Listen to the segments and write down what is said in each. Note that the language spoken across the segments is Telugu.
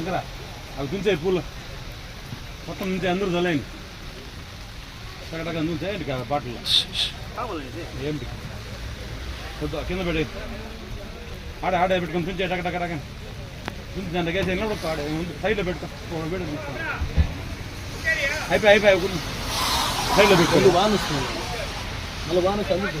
శంకర అవి దించాయి పూలు. మొత్తం నుంచి అందరూ చల్లండి టగటగా దించాయండి బాటిల్? ఏంటి? వద్దు కింద పెట్టి ఆడ ఆడ పెట్టుకొని తుంచే టక టక టక. తుంచి దాంట్లో వేసి ఎంగ ఆడ సైడ్లో పెట్టుకో. తీసుకో. అయిపోయి అయిపోయి సైడ్లో పెట్టుకో. వాన వస్తుంది. మళ్ళీ వాన అందుకు.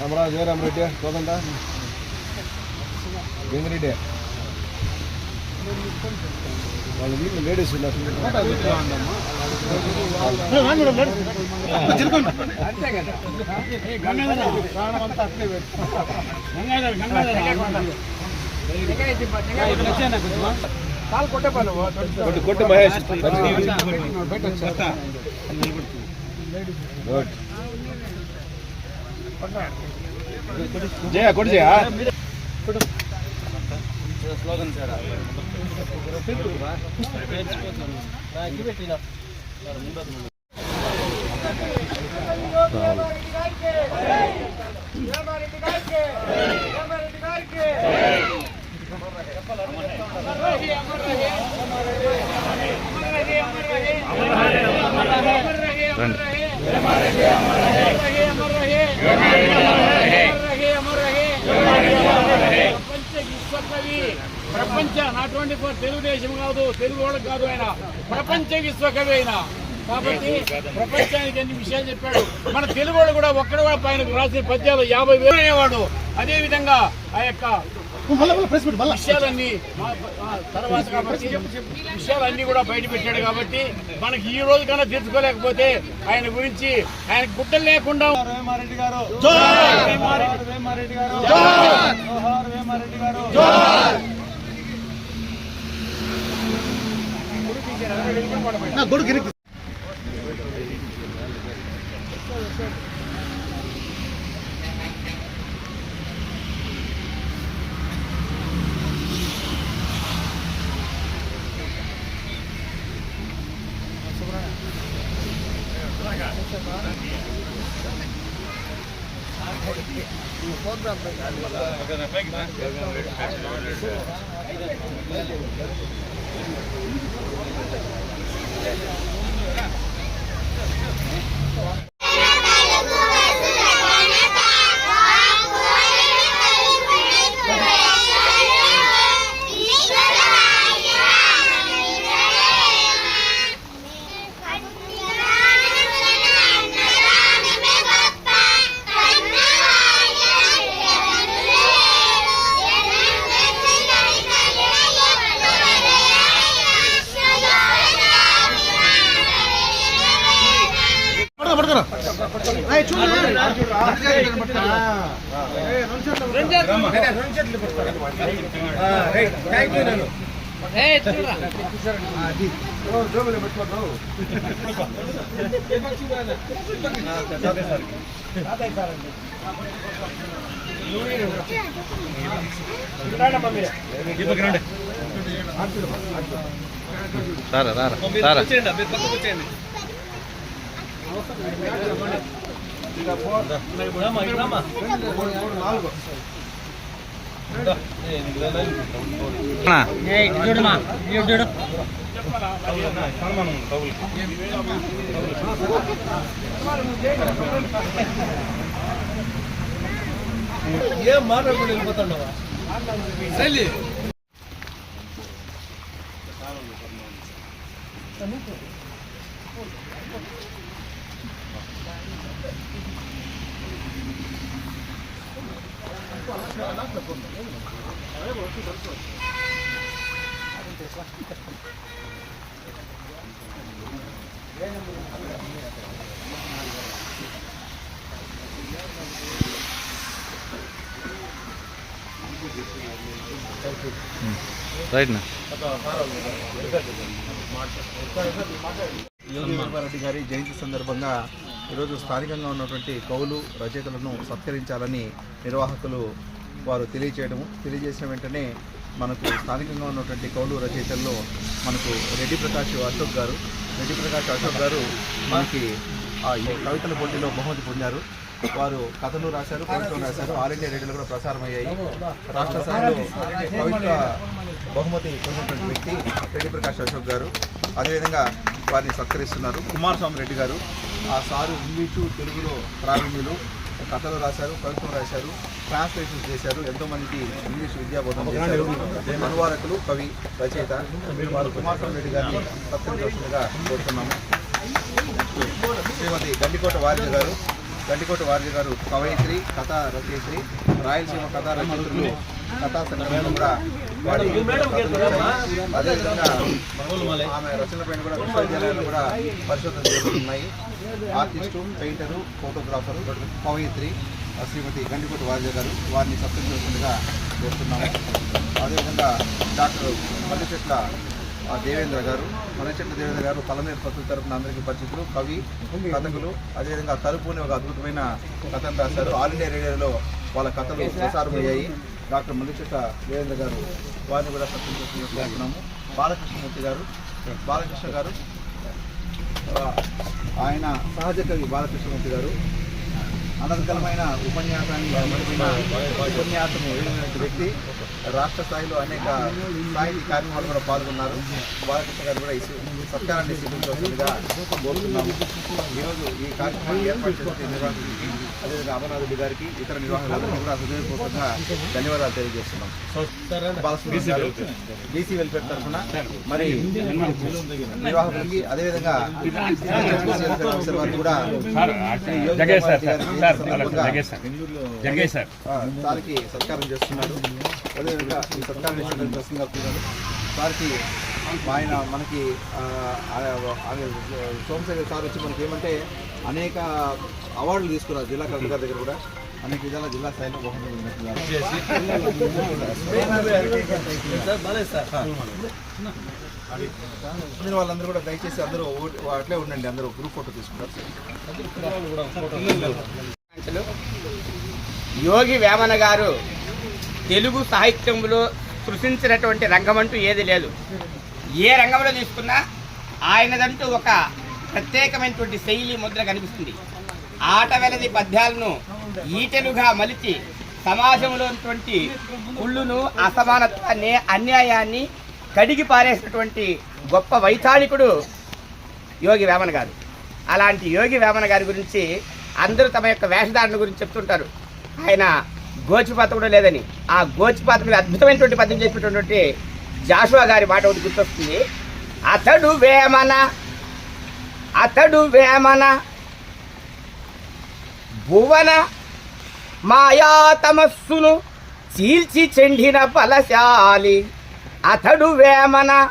రామరా జయరామ్ రెడ్డి కోదండ గంగిరెడ్డి వాళ్ళు వీళ్ళు లేడీస్ ఉన్నారు కొట్టు కొట్టు మహేష్ గుడ్ జయ కొట్టు జయ స్లోగన్ సార్ రండి ప్రపంచ నాట్ ట్వంటీ ఫోర్ తెలుగుదేశం కాదు తెలుగు వాళ్ళకి కాదు ఆయన ప్రపంచ విశ్వకవి ఆయన కాబట్టి ప్రపంచానికి అన్ని విషయాలు చెప్పాడు? మన తెలుగు వాళ్ళు కూడా ఒక్కడ కూడా పైన రాసిన పద్యాలు యాభై వేలు అనేవాడు. అదే విధంగా ఆ యొక్క విషయాలన్నీ మా- ఆ తర్వాత కాబట్టి విషయాలన్నీ కూడా బయట పెట్టాడు కాబట్టి మనకి ఈ రోజు కన్నా తెలుసుకోలేకపోతే ఆయన గురించి ఆయన గుడ్డలు లేకుండా వేమారెడ్డి గారు. వేమారెడ్డి వేమారెడ్డి గారు. జోహార్ వేమారెడ్డి గారు ఈ పక్కన రండి. సారా రారా సారా రామ్మా, ఏం మాట్లాడుకుంటూ వెళ్ళిపోతున్నావా రైట్ నా యోగి గారి జయంతి సందర్భంగా ఈరోజు స్థానికంగా ఉన్నటువంటి కౌలు రచయితలను సత్కరించాలని నిర్వాహకులు వారు తెలియచేయడము. తెలియజేసిన వెంటనే మనకు స్థానికంగా ఉన్నటువంటి కౌలు రచయితల్లో మనకు రెడ్డి ప్రకాష్ అశోక్ గారు రెడ్డి ప్రకాష్ అశోక్ గారు మనకి ఆ ఈ కవితల పోటీలో బహుమతి పొందారు. వారు కథలు రాశారు కవితలు రాశారు. ఆల్ ఇండియా రేడియోలో కూడా ప్రసారం అయ్యాయి రాష్ట్ర స్థాయిలో కవిత బహుమతి పొందినటువంటి వ్యక్తి రెడ్డి ప్రకాష్ అశోక్ గారు. అదేవిధంగా వారిని సత్కరిస్తున్నారు కుమారస్వామి రెడ్డి గారు. ఆ సారు ఇంగ్లీషు తెలుగులో ప్రావీణ్యులు. కథలు రాశారు కవిత్వం రాశారు ట్రాన్స్లేషన్ చేశారు ఎంతో మందికి ఇంగ్లీష్ విద్యాబోధన చేశారు. అనువాదకులు కవి రచయిత వారు కుమారస్వామి రెడ్డి గారిని సత్కరించవలసిందిగా కోరుతున్నాము. శ్రీమతి గండికోట వారిజ గారు గండికోట వారిజ గారు కవయిత్రి కథా రచయిత్రి రాయలసీమ కథా రచయిత్రులు కథా సంఘంలో కూడా. అదేవిధంగా ఆమె రచనలపైన కూడా విశ్వవిద్యాలయాలు కూడా పరిశోధన జరుగుతున్నాయి. ఆర్టిస్టు పెయింటరు ఫోటోగ్రాఫరు కవయిత్రి శ్రీమతి గండికోట వారిజ గారు వారిని సత్కరించవలసిందిగా కోరుతున్నాము అదేవిధంగా డాక్టర్ మల్లిచెట్ల ఆ దేవేంద్ర గారు మలచెట్ల దేవేంద్ర గారు తలమేరు పత్రిక తరపున అందరికీ పరిచితులు కవి కథకులు అదేవిధంగా తలుపు అనే ఒక అద్భుతమైన కథను రాశారు. ఆల్ ఇండియా రేడియోలో వాళ్ళ కథలు ప్రసారమయ్యాయి. డాక్టర్ మల్లిచెట్ల వీరేంద్ర గారు వారిని కూడా సత్కరించుకుంటున్నాము బాలకృష్ణమూర్తి గారు బాలకృష్ణ గారు ఆయన సహజ కవి బాలకృష్ణమూర్తి గారు అనంతకరమైన ఉపన్యాసాన్ని ఉపన్యాసము వ్యక్తి రాష్ట్ర స్థాయిలో అనేక సాహితీ కార్యక్రమాలు కూడా పాల్గొన్నారు. బాలకృష్ణ గారు కూడా సత్కారాన్ని స్వీకరించవలసిందిగా కోరుతున్నాము. ఈరోజు ఈ కార్యక్రమాన్ని ఏర్పాటు చేసిన నిర్వాహకుడికి అదేవిధంగా అమర్నాథ్ గారికి ఇతర నిర్వాహకులందరికీ కూడా హృదయపూర్వకంగా ధన్యవాదాలు తెలియజేస్తున్నాం. బాలసుబ్రహ్మణ్యం గారు బీసీ వెల్ఫేర్ తరఫున మరి నిర్వాహకులకి అదేవిధంగా కూడా సత్కారం చేస్తున్నారు. అదేవిధంగా ఈ సత్కారం కూడాను సార్కి ఆయన మనకి సోమశేఖర్ సార్ వచ్చి మనకి ఏమంటే అనేక అవార్డులు తీసుకున్నారు జిల్లా కలెక్టర్ గారి దగ్గర కూడా. అనేక విధాల జిల్లా స్థాయిలో బహుమతులు వాళ్ళందరూ కూడా దయచేసి అందరూ అట్లే ఉండండి అందరూ గ్రూప్ ఫోటో తీసుకుంటారు. యోగి వేమన గారు తెలుగు సాహిత్యంలో సృష్టించినటువంటి రంగం అంటూ ఏది లేదు. ఏ రంగంలో తీసుకున్నా ఆయనదంటూ ఒక ప్రత్యేకమైనటువంటి శైలి ముద్ర కనిపిస్తుంది. ఆట వెలది పద్యాలను ఈటెలుగా మలిచి సమాజంలో ఉన్నటువంటి కుళ్ళును అసమానత్వాన్ని అన్యాయాన్ని కడిగి పారేసినటువంటి గొప్ప వైతాళికుడు యోగి వేమన గారు. అలాంటి యోగి వేమన గారి గురించి అందరూ తమ యొక్క వేషధారణ గురించి చెప్తుంటారు. ఆయన గోచిపాత కూడా లేదని. ఆ గోచిపాత మీద అద్భుతమైనటువంటి పద్యం చెప్పినటువంటి జాషువా గారి మాట ఒకటి గుర్తొస్తుంది. అతడు వేమన అతడు వేమన భువన మాయా తమస్సును చీల్చి చెండిన బలశాలి. అతడు వేమన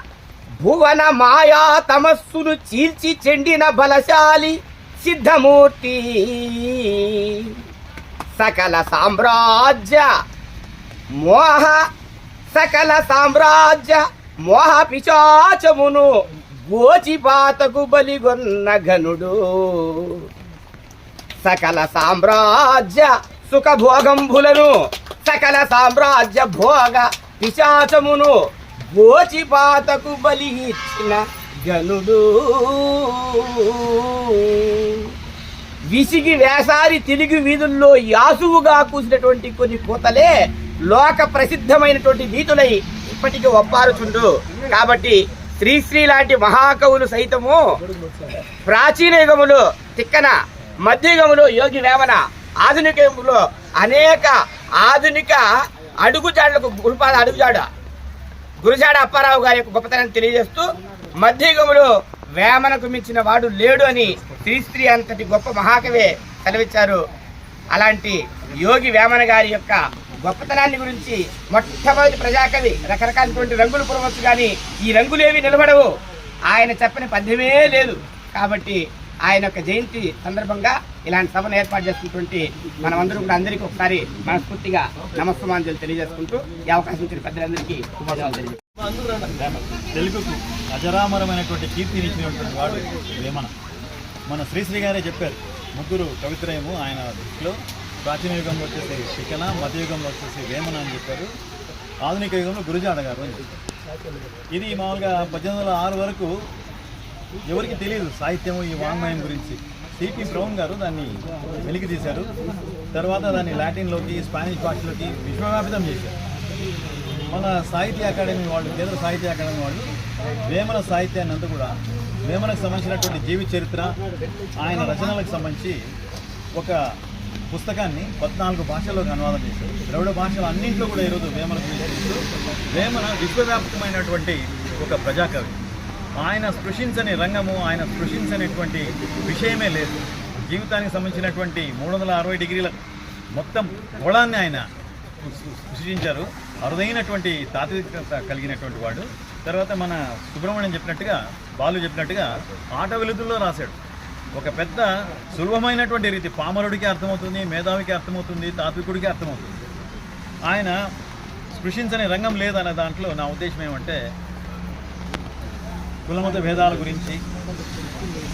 భువన మాయా తమస్సును చీల్చి చెండిన బలశాలి సిద్ధమూర్తి. సకల సామ్రాజ్య మోహ సకల సామ్రాజ్య మోహ పిశాచమును గోచిపాతకు బలిగొన్న ఘనుడు. సకల సామ్రాజ్య సుఖభోగంభులను సకల సామ్రాజ్య భోగ పిశాచమును గోచిపాతకు బలి ఇచ్చిన గనుడు విసిగి వేసారి తిరిగి వీధుల్లో యాసువుగా కూసినటువంటి కొన్ని కోతలే లోక ప్రసిద్ధమైనటువంటి వీధులై ఇప్పటికీ ఒప్పారుచుండు. కాబట్టి శ్రీశ్రీ లాంటి మహాకవులు సైతము ప్రాచీన యుగములో తిక్కన మధ్యయుగములో యోగి వేమన ఆధునిక యుగంలో అనేక ఆధునిక అడుగుజాడలకు గురుపాద అడుగుజాడ గురుజాడ అప్పారావు గారి యొక్క గొప్పతనాన్ని తెలియజేస్తూ మధ్యయుగంలో వేమనకు మించిన వాడు లేడు అని శ్రీశ్రీ అంతటి గొప్ప మహాకవే సెలవిచ్చారు. అలాంటి యోగి వేమన గారి యొక్క గొప్పతనాన్ని గురించి మొట్టమొదటి ప్రజాకవి రకరకాలటువంటి రంగులు పురవచ్చు కానీ ఈ రంగులేవి నిలబడవు. ఆయన చెప్పని పద్యమే లేదు. కాబట్టి ఆయన యొక్క జయంతి సందర్భంగా ఇలాంటి సభను ఏర్పాటు చేసుకున్నటువంటి మనమందరూ కూడా అందరికీ ఒకసారి మనస్ఫూర్తిగా నమస్సమాంజలు తెలియజేసుకుంటూ ఈ అవకాశం ఇచ్చిన పెద్దలందరికీ శుభోదయాలు తెలుగుకు అజరామరమైనటువంటి కీర్తినిచ్చినటువంటి వాడు వేమన. మన శ్రీశ్రీ గారే చెప్పారు ముగ్గురు కవిత్రయము ఆయన దృష్టిలో ప్రాచీన యుగంలో వచ్చేసి శిఖన మధ్యయుగంలో వచ్చేసి వేమన అని చెప్పారు. ఆధునిక యుగంలో గురుజాడ గారు అని ఇది మామూలుగా పద్దెనిమిది వందల ఆరు వరకు ఎవరికి తెలియదు సాహిత్యము ఈ వాంగ్మయం గురించి. సిపి బ్రౌన్ గారు దాన్ని వెలికి తీశారు. తర్వాత దాన్ని లాటిన్లోకి స్పానిష్ భాషలోకి విశ్వవ్యాపితం చేశారు. మన సాహిత్య అకాడమీ వాళ్ళు కేంద్ర సాహిత్య అకాడమీ వాళ్ళు వేమన సాహిత్యాన్ని అంతా కూడా వేమనకు సంబంధించినటువంటి జీవిత చరిత్ర ఆయన రచనలకు సంబంధించి ఒక పుస్తకాన్ని పద్నాలుగు భాషల్లోకి అనువాదం చేశారు. ద్రవిడ భాషలు అన్నింటిలో కూడా ఈరోజు వేమన గురించి వేమన విశ్వవ్యాప్తమైనటువంటి ఒక ప్రజాకవి. ఆయన స్పృశించని రంగము ఆయన స్పృశించనిటువంటి విషయమే లేదు. జీవితానికి సంబంధించినటువంటి మూడు వందల అరవై డిగ్రీల మొత్తం గోళాన్ని ఆయన సృష్టించారు. అరుదైనటువంటి తాత్వికత కలిగినటువంటి వాడు. తర్వాత మన సుబ్రహ్మణ్యం చెప్పినట్టుగా బాలు చెప్పినట్టుగా ఆట వెలుతుల్లో రాశాడు. ఒక పెద్ద సులభమైనటువంటి రీతి పామరుడికి అర్థమవుతుంది మేధావికి అర్థమవుతుంది తాత్వికుడికి అర్థమవుతుంది. ఆయన స్పృశించని రంగం లేదనే దాంట్లో నా ఉద్దేశం ఏమంటే కులమత భేదాల గురించి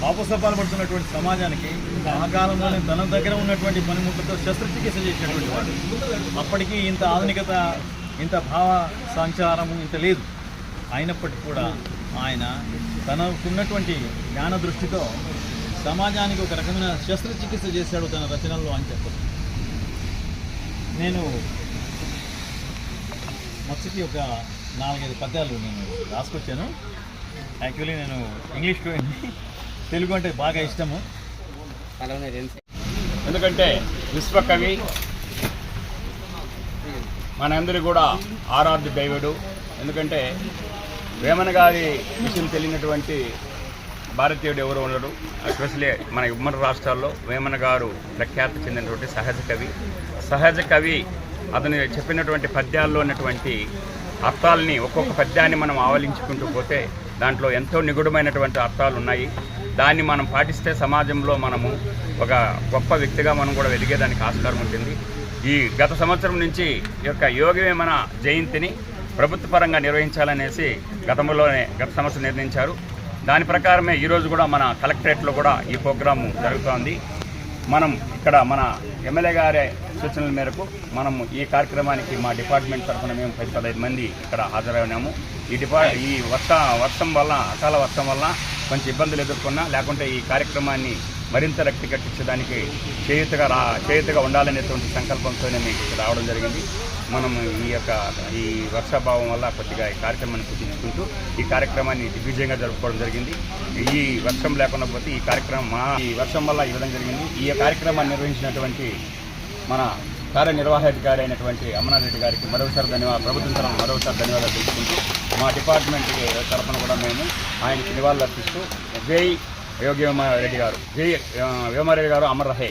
ఆపసపాలు పడుతున్నటువంటి సమాజానికి ఆ కాలంలోనే తన దగ్గర ఉన్నటువంటి పనిముట్లతో శస్త్రచికిత్స చేసినటువంటి వాడు. అప్పటికి ఇంత ఆధునికత ఇంత భావ సంచారము ఇంత లేదు. అయినప్పటికీ కూడా ఆయన తనకున్నటువంటి జ్ఞాన దృష్టితో సమాజానికి ఒక రకమైన శస్త్రచికిత్స చేశాడు తన రచనల్లో అని చెప్పచ్చు. నేను మొదటికి ఒక నాలుగైదు పద్యాలు నేను రాసుకొచ్చాను. యాక్చువల్లీ నేను ఇంగ్లీష్ తెలుగు అంటే బాగా ఇష్టము. ఎందుకంటే విశ్వకవి మనందరి కూడా ఆరాధ్య దైవుడు. ఎందుకంటే వేమన గారి విషయం తెలియనటువంటి భారతీయుడు ఎవరు ఉండడు. ఎస్పెషలీ మన ఉమ్మడి రాష్ట్రాల్లో వేమన గారు ప్రఖ్యాతి చెందినటువంటి సహజ కవి. సహజ కవి అతను చెప్పినటువంటి పద్యాల్లో ఉన్నటువంటి అర్థాలని ఒక్కొక్క పద్యాన్ని మనం ఆవలించుకుంటూ పోతే దాంట్లో ఎంతో నిగుడమైనటువంటి అర్థాలు ఉన్నాయి. దాన్ని మనం పాటిస్తే సమాజంలో మనము ఒక గొప్ప వ్యక్తిగా మనం కూడా వెలిగేదానికి ఆస్కారం ఉంటుంది. ఈ గత సంవత్సరం నుంచి ఈ యొక్క యోగవేమన జయంతిని ప్రభుత్వపరంగా నిర్వహించాలనేసి గతంలోనే గత సంవత్సరం నిర్ణయించారు. దాని ప్రకారమే ఈరోజు కూడా మన కలెక్టరేట్లో కూడా ఈ ప్రోగ్రాము జరుగుతోంది. మనం ఇక్కడ మన ఎమ్మెల్యే గారి సూచనల మేరకు మనం ఈ కార్యక్రమానికి మా డిపార్ట్మెంట్ తరఫున మేము పది పదహైదు మంది ఇక్కడ హాజరైనాము ఈ డిపా ఈ వర్ష వర్షం వల్ల అకాల వర్షం వల్ల కొంచెం ఇబ్బందులు ఎదుర్కొన్నా లేకుంటే ఈ కార్యక్రమాన్ని మరింత రక్తి కట్టించడానికి చేయుతగా రా చేయుతగా ఉండాలనేటువంటి సంకల్పంతోనే మీకు రావడం జరిగింది. మనం ఈ యొక్క ఈ వర్షాభావం వల్ల కొద్దిగా ఈ కార్యక్రమాన్ని కుదించుకుంటూ ఈ కార్యక్రమాన్ని దిగ్విజయంగా జరుపుకోవడం జరిగింది. ఈ వర్షం లేకుండా పోతే ఈ కార్యక్రమం మా ఈ వర్షం వల్ల ఈ విధంగా జరిగింది. ఈ కార్యక్రమాన్ని నిర్వహించినటువంటి మన కార్యనిర్వాహాధికారి అయినటువంటి అమర్నాథ్ రెడ్డి గారికి మరోసారి ధన్యవాదాలు. ప్రభుత్వం తరఫున మరోసారి ధన్యవాదాలు తెలుసుకుంటూ మా డిపార్ట్మెంట్ తరఫున కూడా మేము ఆయనకి నివాళులు అర్పిస్తూ జై యోగి రెడ్డి గారు. జి వ్యోమారెడ్డి గారు అమర్ రహే.